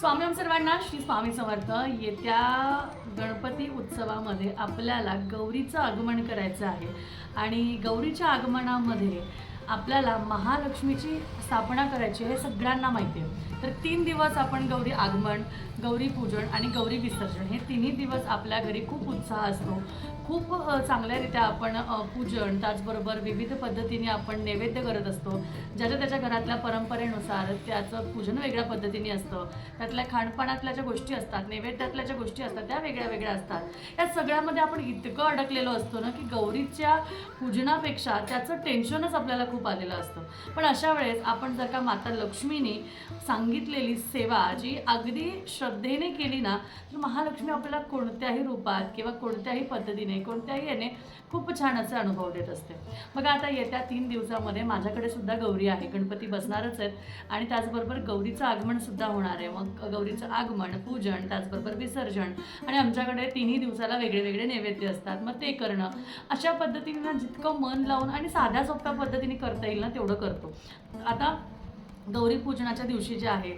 स्वामी सर्वांना श्री स्वामी समर्थ. येत्या गणपती उत्सवामध्ये आपल्याला गौरीचं आगमन करायचं आहे. आणि गौरीच्या आगमनामध्ये आपल्याला महालक्ष्मीची स्थापना करायची हे सगळ्यांना माहिती आहे. तर तीन दिवस आपण गौरी आगमन गौरी पूजन आणि गौरी विसर्जन हे तिन्ही दिवस आपल्या घरी खूप उत्साह असतो. खूप चांगल्यारीत्या आपण पूजन त्याचबरोबर विविध पद्धतीने आपण नैवेद्य करत असतो. ज्याच्या त्याच्या घरातल्या परंपरेनुसार त्याचं पूजन वेगळ्या पद्धतीने असतं. त्यातल्या खानपानातल्या ज्या गोष्टी असतात नैवेद्यातल्या ज्या गोष्टी असतात त्या वेगळ्या वेगळ्या असतात. या सगळ्यामध्ये आपण इतकं अडकलेलो असतो ना की गौरीच्या पूजनापेक्षा त्याचं टेन्शनच आपल्याला खूप आलेलं असतं. पण अशा वेळेस आपण जर का माता लक्ष्मीने सांगितलेली सेवा जी अगदी श्रद्धेने केली ना तर महालक्ष्मी आपल्याला कोणत्याही रूपात किंवा कोणत्याही पद्धतीने कोणत्याही याने खूप छान असे अनुभव देत असते. मग आता येत्या तीन दिवसामध्ये माझ्याकडे सुद्धा गौरी आहे गणपती बसणारच आहेत. आणि त्याचबरोबर गौरीचं आगमन सुद्धा होणार आहे. मग गौरीचं आगमन पूजन त्याचबरोबर विसर्जन आणि आमच्याकडे तिन्ही दिवसाला वेगळे वेगळे नैवेद्य असतात. मग ते करणं अशा पद्धतीने ना जितकं मन लावून आणि साध्या सोप्या पद्धतीने करता येईल ना तेवढं करतो. आता गौरी पूजनाच्या दिवशी जे आहे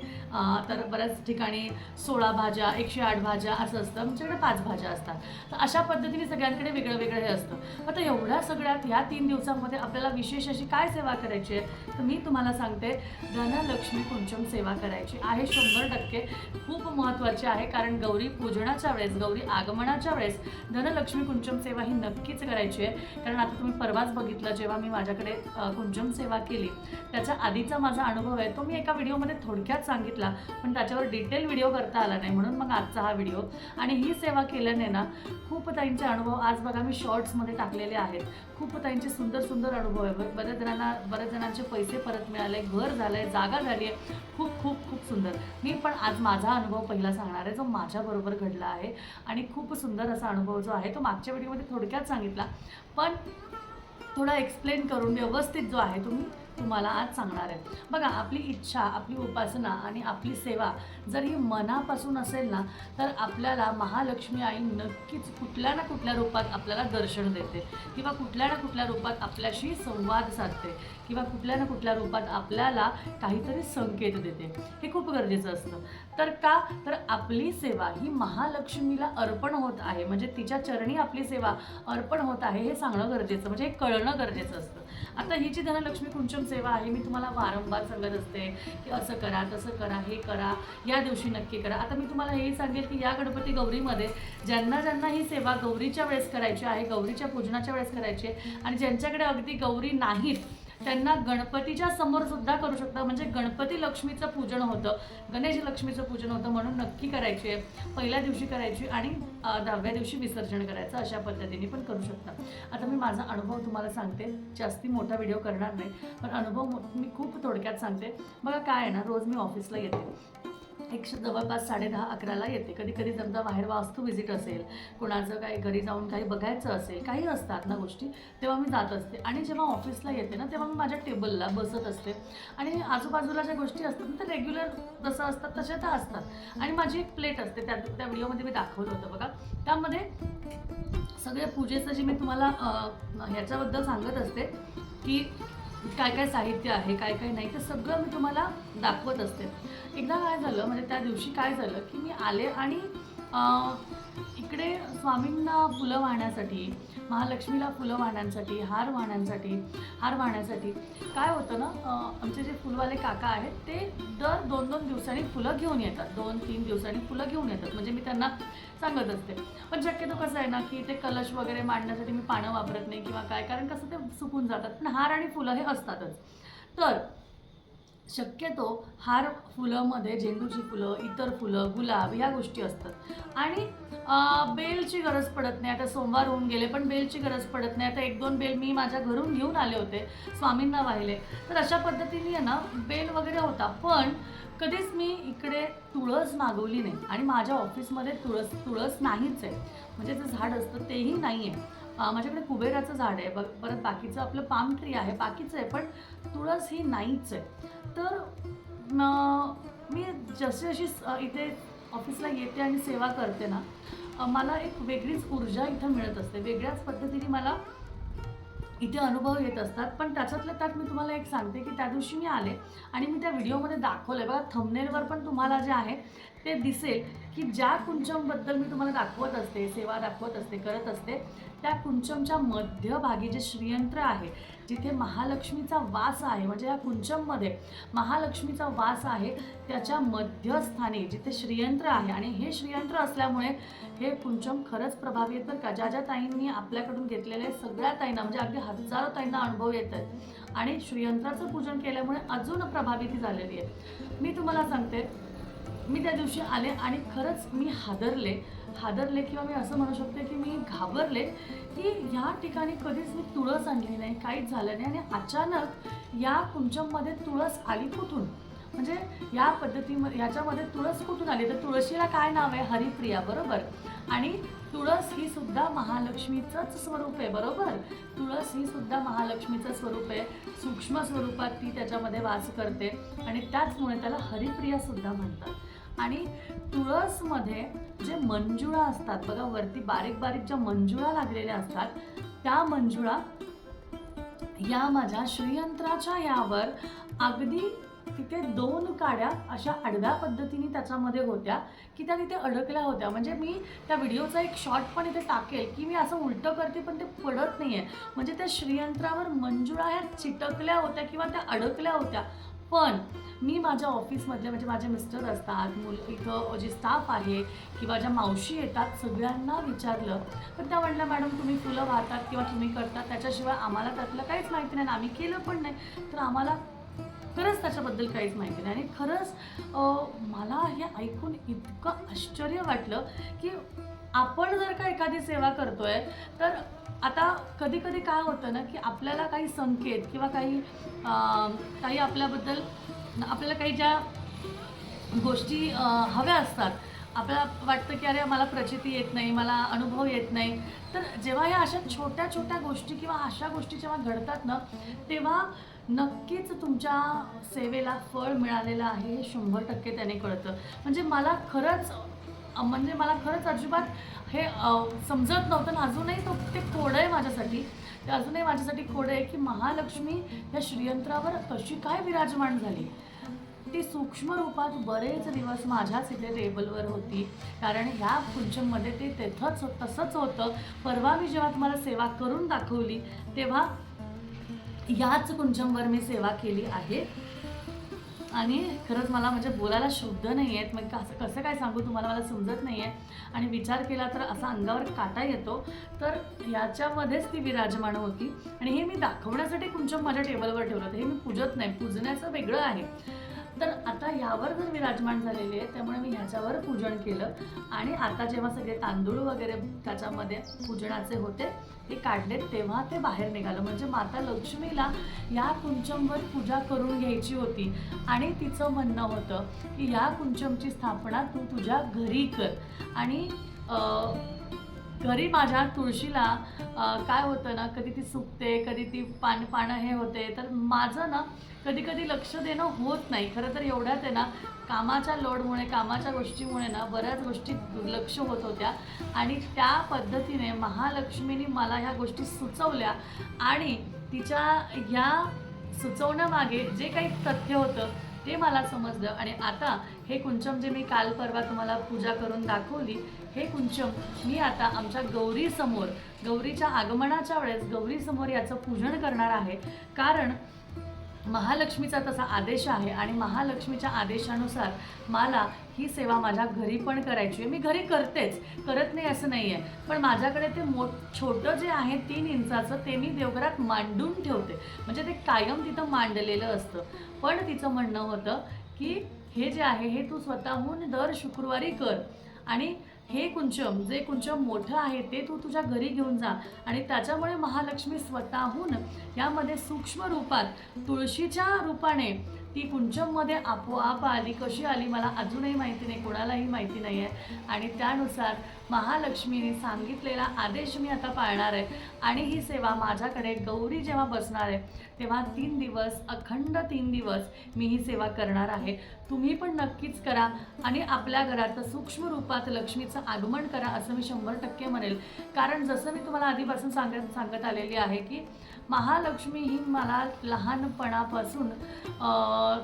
तर बऱ्याच ठिकाणी सोळा भाज्या एकशे आठ भाज्या असं असतं. आमच्याकडे पाच भाज्या असतात. तर अशा पद्धतीने सगळ्यांकडे वेगळं वेगळं हे असतं. आता एवढ्या सगळ्यात ह्या तीन दिवसांमध्ये आपल्याला विशेष अशी काय सेवा करायची आहे? तर मी तुम्हाला सांगते धनलक्ष्मी कुंचम सेवा करायची आहे. शंभर टक्के खूप महत्त्वाची आहे. कारण गौरी पूजनाच्या वेळेस गौरी आगमनाच्या वेळेस धनलक्ष्मी कुंचम सेवा ही नक्कीच करायची आहे. कारण आता तुम्ही परवाच बघितलं जेव्हा मी माझ्याकडे कुंचम सेवा केली त्याच्या आधीचा माझा अनुभव आहे. तो मी एका व्हिडिओमध्ये थोडक्यात सांगितला पण त्याच्यावर डिटेल व्हिडिओ करता आला नाही म्हणून मग आजचा हा व्हिडिओ. आणि ही सेवा केल्याने ना खूप ताईंचे अनुभव आज बघा मी शॉर्ट्समध्ये टाकलेले आहेत. खूप ताईंचे सुंदर सुंदर अनुभव आहे. बऱ्याच जणांना बऱ्याच जणांचे पैसे परत मिळाले घर झालं आहे जागा झाली आहे. खूप खूप खूप सुंदर. मी पण आज माझा अनुभव पहिला सांगणार आहे जो माझ्याबरोबर घडला आहे. आणि खूप सुंदर असा अनुभव जो आहे तो मागच्या व्हिडिओमध्ये थोडक्यात सांगितला. पण थोडा एक्सप्लेन करून व्यवस्थित जो आहे तुम्ही तुम्हाला आज सांगणार आहे. बघा आपली इच्छा आपली उपासना आणि आपली सेवा जर ही मनापासून असेल ना तर आपल्याला महालक्ष्मी आई नक्कीच कुठल्या ना कुठल्या रूपात आपल्याला दर्शन देते. किंवा कुठल्या ना कुठल्या रूपात आपल्याशी संवाद साधते. किंवा कुठल्या ना कुठल्या रूपात आपल्याला काहीतरी संकेत देते. हे खूप गरजेचं असतं. तर का? तर आपली सेवा ही महालक्ष्मीला अर्पण होत आहे. म्हणजे तिच्या चरणी आपली सेवा अर्पण होत आहे हे सांगणं गरजेचं. म्हणजे हे कळणं गरजेचं असतं. आता ही जी धनलक्ष्मी कुंचम सेवा आहे मी तुम्हाला वारंवार सांगत असते की असं करा तसं करा हे करा या दिवशी नक्की करा. आता मी तुम्हाला हे सांगेल की या गणपती गौरीमध्ये ज्यांना ज्यांना ही सेवा गौरीच्या वेळेस करायची आहे गौरीच्या पूजनाच्या वेळेस करायची आहे आणि ज्यांच्याकडे अगदी गौरी नाहीत त्यांना गणपतीच्या समोर सुद्धा करू शकता. म्हणजे गणपती लक्ष्मीचं पूजन होतं. गणेश लक्ष्मीचं पूजन होतं म्हणून नक्की करायची आहे. पहिल्या दिवशी करायची आणि दहाव्या दिवशी विसर्जन करायचं अशा पद्धतीने पण करू शकता. आता मी माझा अनुभव तुम्हाला सांगते. जास्ती मोठा व्हिडिओ करणार नाही. पण अनुभव मी खूप थोडक्यात सांगते. बघा काय आहे ना रोज मी ऑफिसला येते. एक जवळपास साडे दहा अकराला येते. कधी कधी समजा बाहेर वास्तू व्हिजिट असेल कोणाचं काही घरी जाऊन काही बघायचं असेल काही असतात ना गोष्टी तेव्हा मी जात असते. आणि जेव्हा ऑफिसला येते ना तेव्हा मी माझ्या टेबलला बसत असते. आणि आजूबाजूला ज्या गोष्टी असतात ना त्या रेग्युलर जसं असतात तशा त्या असतात. आणि माझी एक प्लेट असते त्या त्या व्हिडिओमध्ये मी दाखवलं होतं बघा. त्यामध्ये सगळ्या पूजेचं जे मी तुम्हाला ह्याच्याबद्दल सांगत असते की काय काय साहित्य आहे काय काय नाही ते सगळं मी तुम्हाला दाखवत असते. एकदा काय झालं म्हणजे त्या दिवशी काय झालं की मी आले आणि इकडे स्वामींना फुलं वाहण्यासाठी महालक्ष्मीला फुलं वाहण्यासाठी हार वाहण्यासाठी हार वाहण्यासाठी काय होतं ना आमचे जे फुलवाले काका आहेत ते दर दोन दोन दिवसांनी फुलं घेऊन येतात. दोन तीन दिवसांनी फुलं घेऊन येतात. म्हणजे मी त्यांना सांगत असते. पण शक्यतो कसं आहे ना की ते कलश वगैरे मांडण्यासाठी मी पानं वापरत नाही किंवा काय कारण कसं ते सुकून जातात. पण हार आणि फुलं हे असतातच. तर शक्यतो हार फुलंमध्ये झेंडूची फुलं इतर फुलं गुलाब ह्या गोष्टी असतात. आणि बेलची गरज पडत नाही. आता सोमवार होऊन गेले पण बेलची गरज पडत नाही. आता एक दोन बेल मी माझ्या घरून घेऊन आले होते स्वामींना वाहिले. तर अशा पद्धतीने आहे ना बेल वगैरे होता. पण कधीच मी इकडे तुळस मागवली नाही. आणि माझ्या ऑफिसमध्ये तुळस तुळस नाहीच आहे. म्हणजे जे झाड असतं तेही नाही आहे माझ्याकडे कुबेराचं झाड आहे. बघ परत बाकीचं आपलं पाम ट्री आहे. बाकीचं आहे पण तुळस ही नाहीच आहे. तर न- मी जशी जशी इथे ऑफिसला येते आणि सेवा करते ना मला एक वेगळीच ऊर्जा इथं मिळत असते. वेगळ्याच पद्धतीने मला इथे अनुभव येत असतात. पण त्याच्यातल्या त्यात मी तुम्हाला एक सांगते की त्या दिवशी मी आले आणि मी त्या व्हिडिओमध्ये दाखवलं बघा थंबनेलवर पण तुम्हाला जे आहे ते दिसेल की ज्या कुंचमबद्दल मी तुम्हाला दाखवत असते सेवा दाखवत असते करत असते त्या कुंचमच्या मध्यभागी जे श्रीयंत्र आहे जिथे महालक्ष्मीचा वास आहे म्हणजे या कुंचममध्ये महालक्ष्मीचा वास आहे त्याच्या मध्यस्थानी जिथे श्रीयंत्र आहे आणि हे श्रीयंत्र असल्यामुळे हे कुंचम खरंच प्रभावी येतं का. ज्या ज्या ताईंनी आपल्याकडून घेतलेले सगळ्या ताईंना म्हणजे अगदी हजारो ताईंना अनुभव येत आहेत. आणि श्रीयंत्राचं पूजन केल्यामुळे अजून प्रभाविती झालेली आहे. मी तुम्हाला सांगते मी त्या दिवशी आले आणि खरंच मी हादरले. हादरले किंवा मी असं म्हणू शकते की मी घाबरले की ह्या ठिकाणी कधीच मी तुळस आणली नाही काहीच झालं नाही. आणि अचानक या कुंचममध्ये तुळस आली कुठून? म्हणजे या पद्धतीमध्ये याच्यामध्ये तुळस कुठून आली? तर तुळशीला काय नाव आहे? हरिप्रिया बरोबर? आणि तुळस ही सुद्धा महालक्ष्मीचंच स्वरूप आहे बरोबर? तुळस ही सुद्धा महालक्ष्मीचं स्वरूप आहे सूक्ष्म स्वरूपात ती त्याच्यामध्ये वास करते. आणि त्याचमुळे त्याला हरिप्रिया सुद्धा म्हणतात. आणि तुळसमध्ये जे मंजुळा असतात बघा वरती बारीक बारीक ज्या मंजुळा लागलेल्या असतात त्या मंजुळा या माझ्या श्रीयंत्राच्या यावर अगदी तिथे दोन काड्या अशा आडव्या पद्धतीने त्याच्यामध्ये होत्या की त्या तिथे अडकल्या होत्या. म्हणजे मी त्या व्हिडिओचा एक शॉर्ट पण इथे टाकेल की मी असं उलटं करते पण ते पडत नाही आहे म्हणजे त्या श्रीयंत्रावर मंजुळा ह्या चिटकल्या होत्या किंवा त्या अडकल्या होत्या. पण मी माझ्या ऑफिसमधले म्हणजे माझे मिस्टर असतात मुल इथं जे स्टाफ आहे किंवा ज्या मावशी येतात सगळ्यांना विचारलं. पण त्या म्हणल्या मॅडम तुम्ही फुलं वाहतात किंवा तुम्ही करतात त्याच्याशिवाय आम्हाला त्यातलं काहीच माहिती नाही आम्ही केलं पण नाही. तर आम्हाला खरंच त्याच्याबद्दल काहीच माहिती नाही. आणि खरंच मला हे ऐकून इतकं आश्चर्य वाटलं की आपण जर का एखादी सेवा करतोय तर आता कधी कधी काय होतं ना की आपल्याला काही संकेत किंवा काही काही आपल्याबद्दल आपल्याला काही ज्या गोष्टी हव्या असतात आपल्याला वाटतं की अरे मला प्रचिती येत नाही मला अनुभव येत नाही. तर जेव्हा या अशा छोट्या छोट्या गोष्टी किंवा अशा गोष्टी जेव्हा घडतात ना तेव्हा नक्कीच तुमच्या सेवेला फळ मिळालेलं आहे हे शंभर टक्के त्याने कळतं. म्हणजे मला खरंच म्हणजे मला खरंच अजिबात हे समजत नव्हतं ना अजूनही तो ते कोडं आहे माझ्यासाठी. ते अजूनही माझ्यासाठी खोड आहे की महालक्ष्मी या श्रीयंत्रावर कशी काय विराजमान झाली? ती सूक्ष्म रूपात बरेच दिवस माझ्याच इथे टेबलवर होती. कारण ह्या कुंचममध्ये ते तेथंच तसंच होतं. परवा मी जेव्हा तुम्हाला सेवा करून दाखवली तेव्हा याच कुंचमवर मी सेवा केली आहे. आणि खरंच मला म्हणजे बोलायला शब्द नाही आहेत मग कसं कसं काय सांगू तुम्हाला? मला समजत नाही आहे आणि विचार केला तर असा अंगावर काटा येतो. तर याच्यामध्येच ती विराजमान होती. आणि हे मी दाखवण्यासाठी तुमच्या माझ्या टेबलवर ठेवलं होतं. हे मी पूजत नाही. पूजण्याचं वेगळं आहे. तर आता यावर जर विराजमान झालेली आहे त्यामुळे मी ह्याच्यावर पूजन केलं. आणि आता जेव्हा सगळे तांदूळ वगैरे त्याच्यामध्ये पूजनाचे होते ते काढले तेव्हा ते बाहेर निघालं. म्हणजे माता लक्ष्मीला या कुंचमवर पूजा करून घ्यायची होती. आणि तिचं म्हणणं होतं की या कुंचमची स्थापना तू तुझ्या घरी कर. आणि घरी माझ्या तुळशीला काय होतं ना कधी ती सुकते कधी ती पान पानं हे होते तर माझं ना कधी कधी लक्ष देणं होत नाही. खरं तर एवढ्यात आहे ना कामाच्या लोडमुळे कामाच्या गोष्टीमुळे ना बऱ्याच गोष्टी दुर्लक्ष होत होत्या. आणि त्या पद्धतीने महालक्ष्मीने मला ह्या गोष्टी सुचवल्या आणि तिच्या ह्या सुचवण्यामागे जे काही तथ्य होतं ते मला समजलं. आणि आता हे कुंचम जे मी काल परवा तुम्हाला पूजा करून दाखवली हे कुंचम मी आता आमच्या गौरीसमोर गौरीच्या आगमनाच्या वेळेस गौरीसमोर याचं पूजन करणार आहे. कारण महालक्ष्मीचा तसा आदेश आहे आणि महालक्ष्मीच्या आदेशानुसार मला ही सेवा माझ्या घरी पण करायची आहे. मी घरी करतेच करत नाही असं नाही आहे पण माझ्याकडे ते मो छोटं जे आहे तीन इंचाचं ते मी देवघरात मांडून ठेवते. म्हणजे ते कायम तिथं मांडलेलं असतं. पण तिचं म्हणणं होतं की हे जे आहे हे तू स्वतःहून दर शुक्रवारी कर. आणि हे कुंचम जे कुंचम मोठं आहे ते तू तुझ्या घरी घेऊन जा. आणि त्याच्यामुळे महालक्ष्मी स्वतःहून यामध्ये सूक्ष्म रूपात तुळशीच्या रूपाने ती कुंचममध्ये आपोआप आली कशी आली मला अजूनही माहिती नाही कोणालाही माहिती नाही आहे. आणि त्यानुसार महालक्ष्मीने सांगितलेला आदेश मी आता पाळणार आहे. आणि ही सेवा माझ्याकडे गौरी जेव्हा बसणार आहे तेव्हा तीन दिवस अखंड तीन दिवस मी ही सेवा करणार आहे. तुम्ही पण नक्कीच करा आणि आपल्या घरात सूक्ष्म रूपात लक्ष्मीचं आगमन करा असं मी शंभर टक्के म्हणेल. कारण जसं मी तुम्हाला आधीपासून सांगत सांगत आलेली आहे की महालक्ष्मी ही मला लहानपणापासून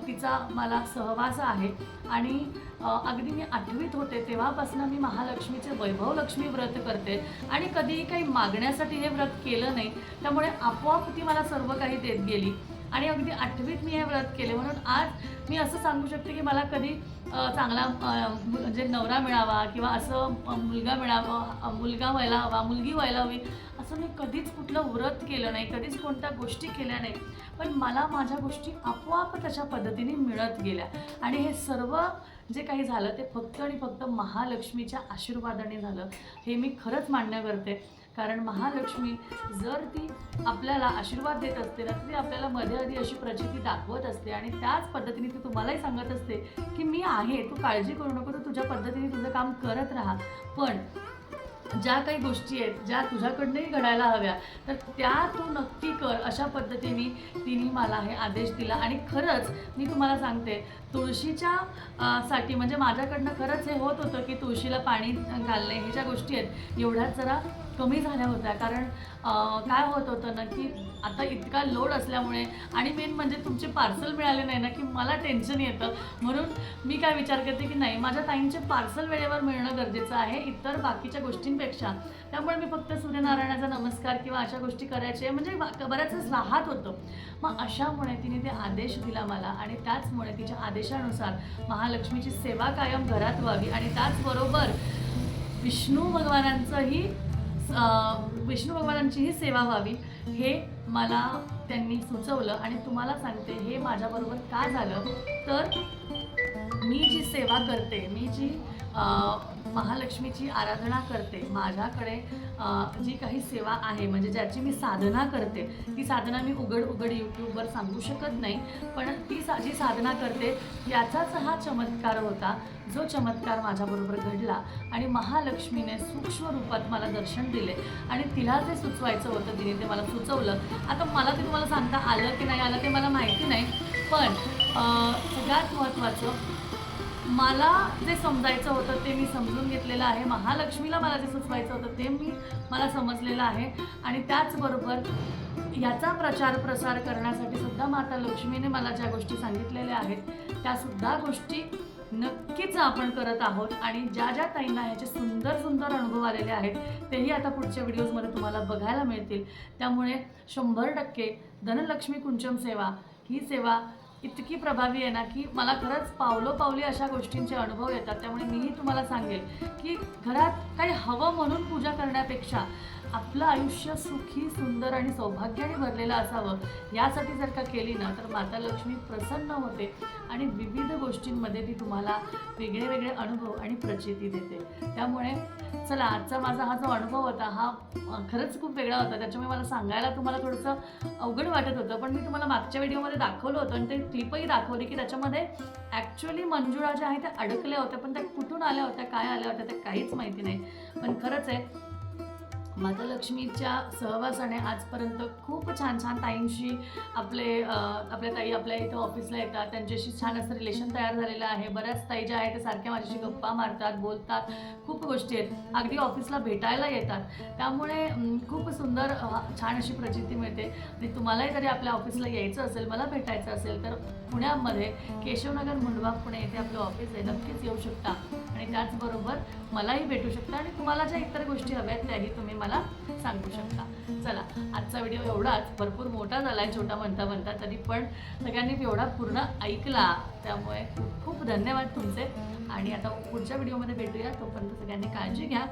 तिचा मला सहवास आहे. आणि अगदी मी आठवीत होते तेव्हापासून मी महालक्ष्मीचे वैभव लक्ष्मी व्रत करते. आणि कधीही काही मागण्यासाठी हे व्रत केलं नाही. त्यामुळे आपोआप ती मला सर्व काही देत गेली. आणि अगदी आठवीत मी हे व्रत केले. म्हणून आज मी असं सांगू शकते की मला कधी चांगला म्हणजे नवरा मिळावा किंवा असं मुलगा मिळावा मुलगा व्हायला हवा मुलगी व्हायला हवी असं मी कधीच कुठलं व्रत केलं नाही कधीच कोणत्या गोष्टी केल्या नाही पण मला माझ्या गोष्टी आपोआप तशा पद्धतीने मिळत गेल्या. आणि हे सर्व जे काही झालं ते फक्त आणि फक्त महालक्ष्मीच्या आशीर्वादाने झालं. हे मी खरंच मान्य करते. कारण महालक्ष्मी जर ती आपल्याला आशीर्वाद देत असते ना ती आपल्याला मध्ये आधी अशी प्रचिती दाखवत असते. आणि त्याच पद्धतीने ती तुम्हालाही सांगत असते की मी आहे तू काळजी करू नको तू तुझ्या पद्धतीने तुझं काम करत राहा. पण ज्या काही गोष्टी आहेत ज्या तुझ्याकडनंही घडायला हव्या तर त्या तू नक्की कर. अशा पद्धतीने तिने मला हे आदेश दिला. आणि खरंच मी तुम्हाला सांगते तुळशीच्या साठी म्हणजे माझ्याकडनं खरंच हे होत होतं की तुळशीला पाणी घालणे ह्या ज्या गोष्टी आहेत एवढ्याच जरा कमी झाल्या होत्या. कारण काय होत होतं ना की आता इतका लोड असल्यामुळे आणि मेन म्हणजे तुमचे पार्सल मिळाले नाही ना की मला टेन्शन येतं. म्हणून मी काय विचार करते की नाही माझ्या ताईंचे पार्सल वेळेवर मिळणं गरजेचं आहे इतर बाकीच्या गोष्टींपेक्षा. त्यामुळे मी फक्त सूर्यनारायणाचा नमस्कार किंवा अशा गोष्टी करायचे म्हणजे बऱ्याच राहत होतं. मग अशामुळे तिने ते आदेश दिला मला आणि त्याचमुळे तिच्या आदेशानुसार महालक्ष्मीची सेवा कायम घरात व्हावी आणि त्याचबरोबर विष्णू भगवानांचंही विष्णू विष्णू भगवानांचीही सेवा व्हावी हे मला त्यांनी सुचवलं आणि तुम्हाला सांगते हे माझ्याबरोबर का झालं? तर मी जी सेवा करते मी जी महालक्ष्मीची आराधना करते. माझ्याकडे जी काही सेवा आहे म्हणजे ज्याची मी साधना करते ती साधना मी उघड उघड यूट्यूबवर सांगू शकत नाही. पण ती सा जी साधना करते याचाच हा चमत्कार होता. जो चमत्कार माझ्याबरोबर घडला आणि महालक्ष्मीने सूक्ष्म रूपात मला दर्शन दिले आणि तिला जे सुचवायचं होतं तिने ते मला सुचवलं. आता मला ते तुम्हाला सांगता आलं की नाही आलं ते मला माहिती नाही. पण सगळ्यात महत्त्वाचं मला जे समजायचं होतं ते मी समजून घेतलेलं आहे. महालक्ष्मीला मला जे सुचवायचं होतं ते मी मला समजलेलं आहे. आणि त्याचबरोबर याचा प्रचार प्रसार करण्यासाठी सुद्धा माता लक्ष्मीने मला ज्या गोष्टी सांगितलेल्या आहेत त्यासुद्धा गोष्टी नक्कीच आपण करत आहोत. आणि ज्या ज्या ताईंना ह्याचे सुंदर सुंदर अनुभव आलेले आहेत तेही आता पुढच्या व्हिडिओजमध्ये तुम्हाला बघायला मिळतील. त्यामुळे शंभर टक्के धनलक्ष्मी कुंचम सेवा ही सेवा इतकी प्रभावी आहे ना की मला खरंच पावलोपावली अशा गोष्टींचे अनुभव येतात. त्यामुळे मीही तुम्हाला सांगेल की घरात काही हवं म्हणून पूजा करण्यापेक्षा आपलं आयुष्य सुखी सुंदर आणि सौभाग्याने भरलेलं असावं. यासाठी जर का केली ना तर माता लक्ष्मी प्रसन्न होते आणि विविध गोष्टींमध्ये ती तुम्हाला वेगळे वेगळे अनुभव आणि प्रचिती देते. त्यामुळे चला आजचा माझा हा जो अनुभव होता हा खरंच खूप वेगळा होता. त्याच्यामुळे मला सांगायला तुम्हाला थोडंसं अवघड वाटत होतं पण मी तुम्हाला मागच्या व्हिडिओमध्ये दाखवलं होतं आणि ते क्लिपही दाखवली की त्याच्यामध्ये ॲक्च्युली मंजुळा ज्या आहेत त्या अडकल्या होत्या पण त्या कुठून आल्या होत्या काय आल्या होत्या त्या काहीच माहिती नाही. पण खरंच आहे माता लक्ष्मीच्या सहवासाने आजपर्यंत खूप छान छान ताईंशी आपले आपल्या ताई आपल्या इथं ऑफिसला येतात. त्यांच्याशी छान असं रिलेशन तयार झालेलं आहे. बऱ्याच ताई ज्या आहेत त्या सारख्या माझ्याशी गप्पा मारतात बोलतात. खूप गोष्टी आहेत. अगदी ऑफिसला भेटायला येतात. त्यामुळे खूप सुंदर छान अशी प्रचिती मिळते. आणि तुम्हालाही जरी आपल्या ऑफिसला यायचं असेल मला भेटायचं असेल तर पुण्यामध्ये केशवनगर मुंडवा पुणे येथे आपलं ऑफिस आहे. नक्कीच येऊ शकता. आणि त्याचबरोबर मलाही भेटू शकता आणि तुम्हाला ज्या इतर गोष्टी हव्या आहेत त्याही तुम्ही मला सांगू शकता. चला आजचा व्हिडिओ एवढाच. भरपूर मोठा झाला आहे छोटा म्हणता म्हणता तरी पण सगळ्यांनी एवढा पूर्ण ऐकला. त्यामुळे खूप खूप धन्यवाद तुमचे. आणि आता पुढच्या व्हिडिओमध्ये भेटूया. तोपर्यंत सगळ्यांनी काळजी घ्या.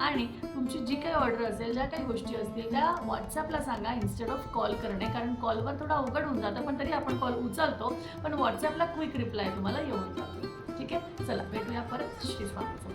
आणि तुमची जी काही ऑर्डर असेल ज्या काही गोष्टी असतील त्या व्हॉट्सॲपला सांगा इन्स्टेड ऑफ कॉल करणे. कारण कॉलवर थोडा अवघड होऊन जातं पण तरी आपण कॉल उचलतो. पण व्हॉट्सॲपला क्विक रिप्लाय तुम्हाला येऊन जातो. ठीक आहे? चला भेटूया परत. श्री स्वामी